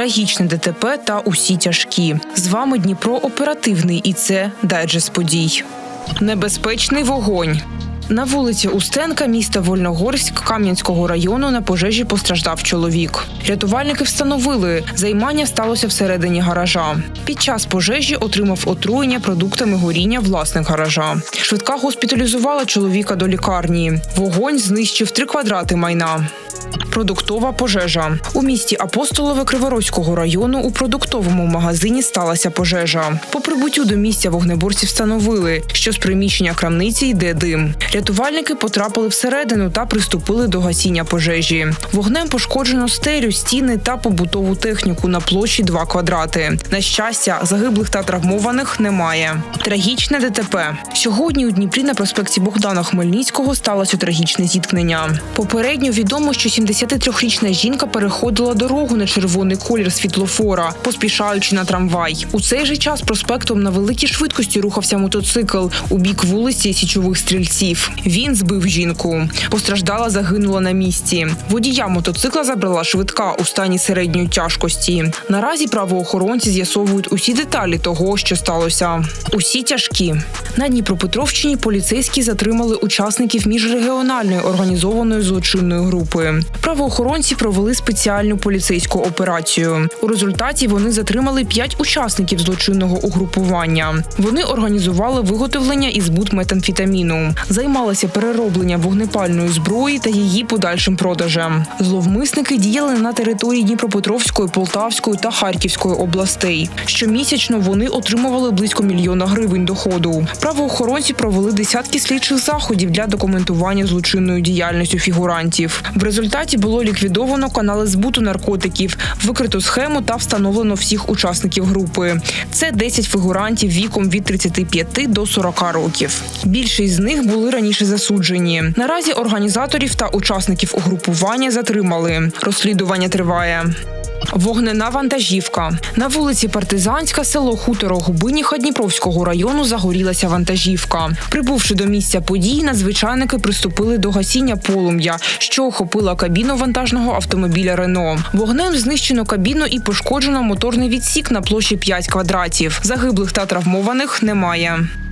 трагічне ДТП та усі тяжкі. З вами Дніпро оперативний і це дайджест подій. Небезпечний вогонь. На вулиці Устенка міста Вольногорськ Кам'янського району на пожежі постраждав чоловік. Рятувальники встановили, займання сталося всередині гаража. Під час пожежі отримав отруєння продуктами горіння власник гаража. Швидка госпіталізувала чоловіка до лікарні. Вогонь знищив три квадрати майна. Продуктова пожежа у місті Апостолове Криворозького району у продуктовому магазині сталася пожежа. По прибуттю до місця вогнеборці встановили, що з приміщення крамниці йде дим. Рятувальники потрапили всередину та приступили до гасіння пожежі. Вогнем пошкоджено стелю, стіни та побутову техніку на площі 2 квадрати. На щастя, загиблих та травмованих немає. Трагічне ДТП сьогодні у Дніпрі на проспекті Богдана Хмельницького сталося трагічне зіткнення. Попередньо відомо, що 73-річна жінка переходила дорогу на червоний колір світлофора, поспішаючи на трамвай. У цей же час проспектом на великій швидкості рухався мотоцикл у бік вулиці Січових стрільців. Він збив жінку. Постраждала, загинула на місці. Водія мотоцикла забрала швидка у стані середньої тяжкості. Наразі правоохоронці з'ясовують усі деталі того, що сталося. Усі тяжкі. На Дніпропетровщині поліцейські затримали учасників міжрегіональної організованої злочинної групи. Правоохоронці провели спеціальну поліцейську операцію. У результаті вони затримали п'ять учасників злочинного угрупування. Вони організували виготовлення і збут метамфетаміну, займалися переробленням вогнепальної зброї та її подальшим продажем. Зловмисники діяли на території Дніпропетровської, Полтавської та Харківської областей. Щомісячно вони отримували близько мільйона гривень доходу. Правоохоронці провели десятки слідчих заходів для документування злочинної діяльності фігурантів. В результаті було ліквідовано канали збуту наркотиків, викрито схему та встановлено всіх учасників групи. Це 10 фігурантів віком від 35 до 40 років. Більшість з них були раніше засуджені. Наразі організаторів та учасників угрупування затримали. Розслідування триває. Вогнена вантажівка на вулиці Партизанська, село Хуторо Губиніха Дніпровського району загорілася вантажівка. Прибувши до місця подій, надзвичайники приступили до гасіння полум'я, що охопила кабіну вантажного автомобіля Рено. Вогнем знищено кабіну і пошкоджено моторний відсік на площі 5 квадратів. Загиблих та травмованих немає.